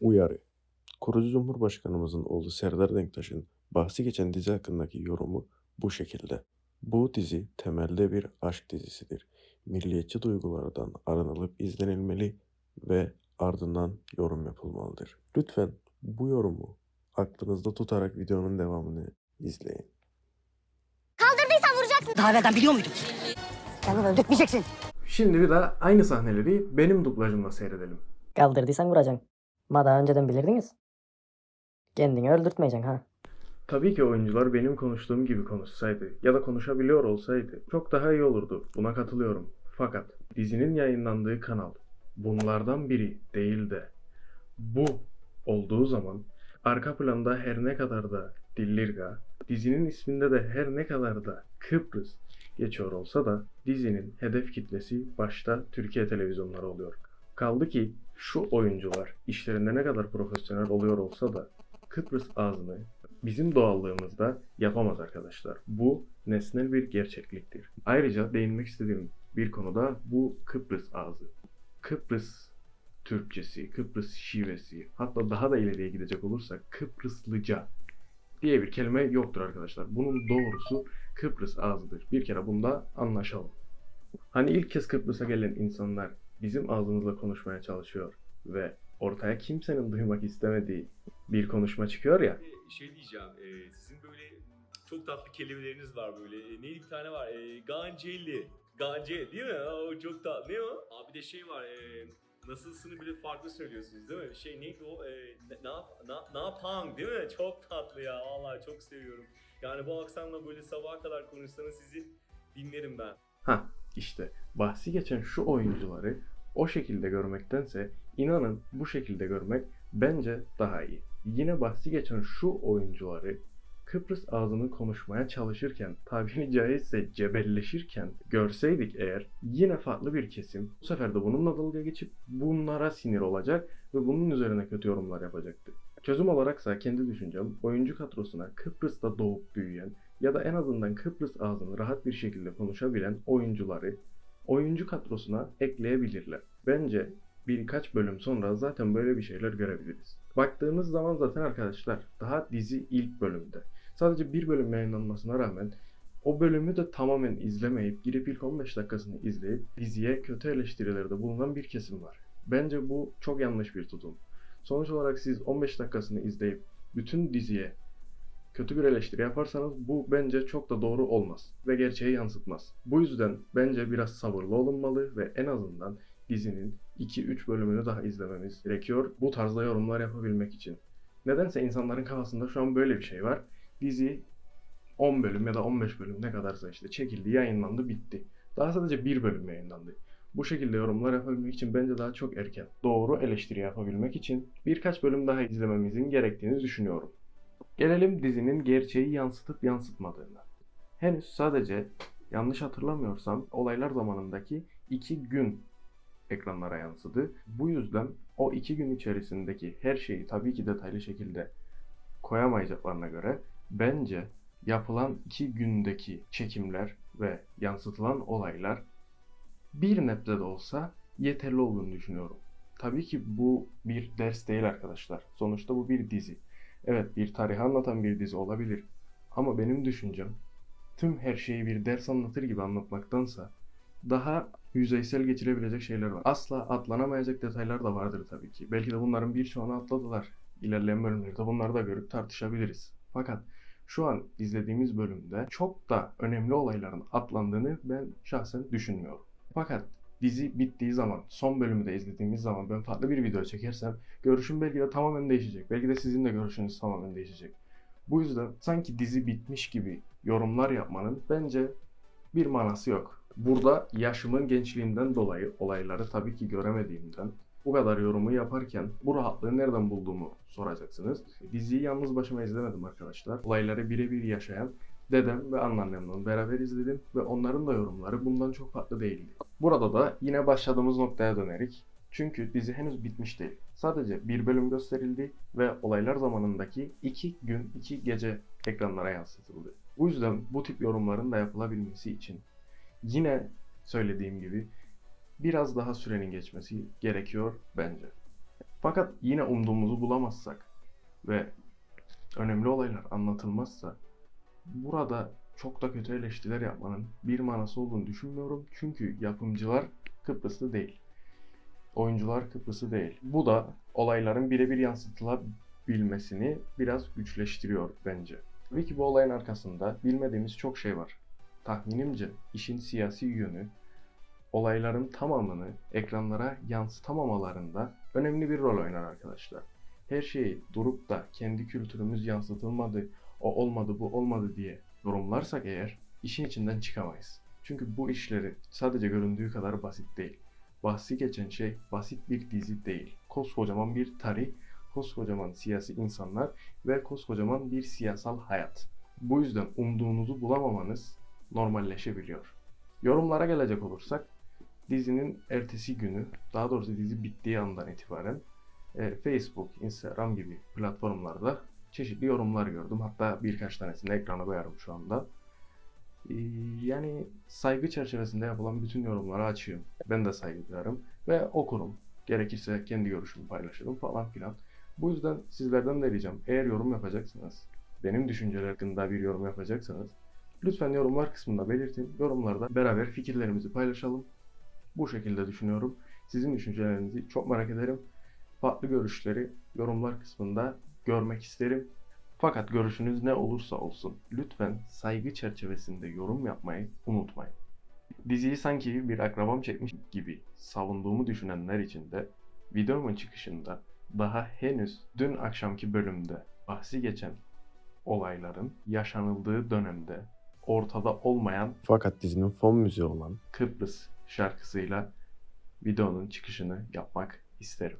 Uyarı. Kurucu Cumhurbaşkanımızın oğlu Serdar Denktaş'ın bahsi geçen dizi hakkındaki yorumu bu şekilde. Bu dizi temelde bir aşk dizisidir. Milliyetçi duygulardan arınılıp izlenilmeli ve ardından yorum yapılmalıdır. Lütfen bu yorumu aklınızda tutarak videonun devamını izleyin. Kaldırdıysan vuracaksın. Daha evvelden biliyor muydun? Kendini öldürtmeyeceksin. Şimdi bir daha aynı sahneleri benim dublajımla seyredelim. Kaldırdıysan vuracaksın. Ma daha önceden bilirdiniz. Kendini öldürtmeyeceksin ha. Tabii ki oyuncular benim konuştuğum gibi konuşsaydı ya da konuşabiliyor olsaydı çok daha iyi olurdu. Buna katılıyorum. Fakat dizinin yayınlandığı kanal bunlardan biri değil de bu olduğu zaman arka planda her ne kadar da Dillirga, dizinin isminde de her ne kadar da Kıbrıs geçiyor olsa da dizinin hedef kitlesi başta Türkiye televizyonları oluyor. Kaldı ki şu oyuncular işlerinde ne kadar profesyonel oluyor olsa da Kıbrıs ağzını bizim doğallığımızda yapamaz arkadaşlar. Bu nesnel bir gerçekliktir. Ayrıca değinmek istediğim bir konuda bu Kıbrıs ağzı. Kıbrıs Türkçesi, Kıbrıs şivesi, hatta daha da ileriye gidecek olursak Kıbrıslıca diye bir kelime yoktur arkadaşlar. Bunun doğrusu Kıbrıs ağzıdır. Bir kere bunda anlaşalım. Hani ilk kez Kıbrıs'a gelen insanlar bizim ağzımızla konuşmaya çalışıyor ve ortaya kimsenin duymak istemediği bir konuşma çıkıyor ya. şey diyeceğim. e, sizin böyle çok tatlı kelimeleriniz var böyle. E, neydi bir tane var? E, Ganceli. Gance değil mi? O çok tatlı. Ne o? Abi de şey var. E, nasılsını bile farklı söylüyorsunuz değil mi? Şey neydi o? E, ne, ne, yap- na- ne yapang değil mi? Çok tatlı ya. Vallahi çok seviyorum. Yani bu aksanla böyle sabaha kadar konuşsanız sizi dinlerim ben. Ha işte bahsi geçen şu oyuncuları o şekilde görmektense inanın bu şekilde görmek bence daha iyi. Yine bahsi geçen şu oyuncuları Kıbrıs ağzını konuşmaya çalışırken, tabiri caizse cebelleşirken görseydik eğer yine farklı bir kesim bu sefer de bununla dalga geçip bunlara sinir olacak ve bunun üzerine kötü yorumlar yapacaktı. Çözüm olaraksa kendi düşüncem oyuncu kadrosuna Kıbrıs'ta doğup büyüyen ya da en azından Kıbrıs ağzını rahat bir şekilde konuşabilen oyuncuları oyuncu kadrosuna ekleyebilirler. Bence birkaç bölüm sonra zaten böyle bir şeyler görebiliriz. Baktığımız zaman zaten arkadaşlar daha dizi ilk bölümde. Sadece bir bölüm yayınlanmasına rağmen o bölümü de tamamen izlemeyip girip ilk 15 dakikasını izleyip diziye kötü eleştirilerde bulunan bir kesim var. Bence bu çok yanlış bir tutum. Sonuç olarak siz 15 dakikasını izleyip bütün diziye kötü bir eleştiri yaparsanız bu bence çok da doğru olmaz ve gerçeği yansıtmaz. Bu yüzden bence biraz sabırlı olunmalı ve en azından dizinin 2-3 bölümünü daha izlememiz gerekiyor bu tarzda yorumlar yapabilmek için. Nedense insanların kafasında şu an böyle bir şey var. Dizi 10 bölüm ya da 15 bölüm ne kadarsa işte çekildi, yayınlandı, bitti. Daha sadece bir bölüm yayınlandı. Bu şekilde yorumlar yapabilmek için bence daha çok erken. Doğru eleştiri yapabilmek için birkaç bölüm daha izlememizin gerektiğini düşünüyorum. Gelelim dizinin gerçeği yansıtıp yansıtmadığına. Henüz sadece yanlış hatırlamıyorsam olaylar zamanındaki iki gün ekranlara yansıdı. Bu yüzden o iki gün içerisindeki her şeyi tabii ki detaylı şekilde koyamayacaklarına göre bence yapılan iki gündeki çekimler ve yansıtılan olaylar bir nebze de olsa yeterli olduğunu düşünüyorum. Tabii ki bu bir ders değil arkadaşlar. Sonuçta bu bir dizi. Evet bir tarihi anlatan bir dizi olabilir. Ama benim düşüncem tüm her şeyi bir ders anlatır gibi anlatmaktansa daha yüzeysel geçilebilecek şeyler var. Asla atlanamayacak detaylar da vardır tabii ki. Belki de bunların birçoğunu atladılar. İlerleyen bölümlerde bunları da görüp tartışabiliriz. Fakat şu an izlediğimiz bölümde çok da önemli olayların atlandığını ben şahsen düşünmüyorum. Fakat dizi bittiği zaman, son bölümü de izlediğimiz zaman ben farklı bir video çekersem görüşüm belki de tamamen değişecek. Belki de sizin de görüşünüz tamamen değişecek. Bu yüzden sanki dizi bitmiş gibi yorumlar yapmanın bence bir manası yok. Burada yaşımın gençliğinden dolayı olayları tabii ki göremediğimden bu kadar yorumu yaparken bu rahatlığı nereden bulduğumu soracaksınız. Diziyi yalnız başıma izlemedim arkadaşlar. Olayları birebir yaşayan dedem ve anneannemle beraber izledim ve onların da yorumları bundan çok farklı değildi. Burada da yine başladığımız noktaya dönerik. Çünkü dizi henüz bitmiş değil. Sadece bir bölüm gösterildi ve olaylar zamanındaki iki gün, iki gece ekranlara yansıtıldı. Bu yüzden bu tip yorumların da yapılabilmesi için yine söylediğim gibi biraz daha sürenin geçmesi gerekiyor bence. Fakat yine umduğumuzu bulamazsak ve önemli olaylar anlatılmazsa burada çok da kötü eleştiriler yapmanın bir manası olduğunu düşünmüyorum. Çünkü yapımcılar Kıbrıslı değil. Oyuncular Kıbrıslı değil. Bu da olayların birebir yansıtılabilmesini biraz güçleştiriyor bence. Tabii ki bu olayın arkasında bilmediğimiz çok şey var. Tahminimce işin siyasi yönü olayların tamamını ekranlara yansıtamamalarında önemli bir rol oynar arkadaşlar. Her şeyi durup da kendi kültürümüz yansıtılmadı, o olmadı, bu olmadı diye yorumlarsak eğer işin içinden çıkamayız. Çünkü bu işleri sadece göründüğü kadar basit değil. Bahsi geçen şey basit bir dizi değil. Koskocaman bir tarih, koskocaman siyasi insanlar ve koskocaman bir siyasal hayat. Bu yüzden umduğunuzu bulamamanız normalleşebiliyor. Yorumlara gelecek olursak dizinin ertesi günü, daha doğrusu dizi bittiği andan itibaren e, Facebook, Instagram gibi platformlarda çeşitli yorumlar gördüm. Hatta birkaç tanesini ekrana koyarım şu anda. Ee, Yani saygı çerçevesinde yapılan bütün yorumları açıyorum. Ben de saygı duyarım ve okurum. Gerekirse kendi görüşümü paylaşırım falan filan. Bu yüzden sizlerden de ricam eğer yorum yapacaksınız, benim düşünceler hakkında bir yorum yapacaksanız lütfen yorumlar kısmında belirtin. Yorumlarda beraber fikirlerimizi paylaşalım. Bu şekilde düşünüyorum. Sizin düşüncelerinizi çok merak ederim. Farklı görüşleri yorumlar kısmında görmek isterim. Fakat görüşünüz ne olursa olsun lütfen saygı çerçevesinde yorum yapmayı unutmayın. Diziyi sanki bir akrabam çekmiş gibi savunduğumu düşünenler için de videomun çıkışında daha henüz dün akşamki bölümde bahsi geçen olayların yaşanıldığı dönemde ortada olmayan Fakat dizinin fon müziği olan Kıbrıs şarkısıyla videonun çıkışını yapmak isterim.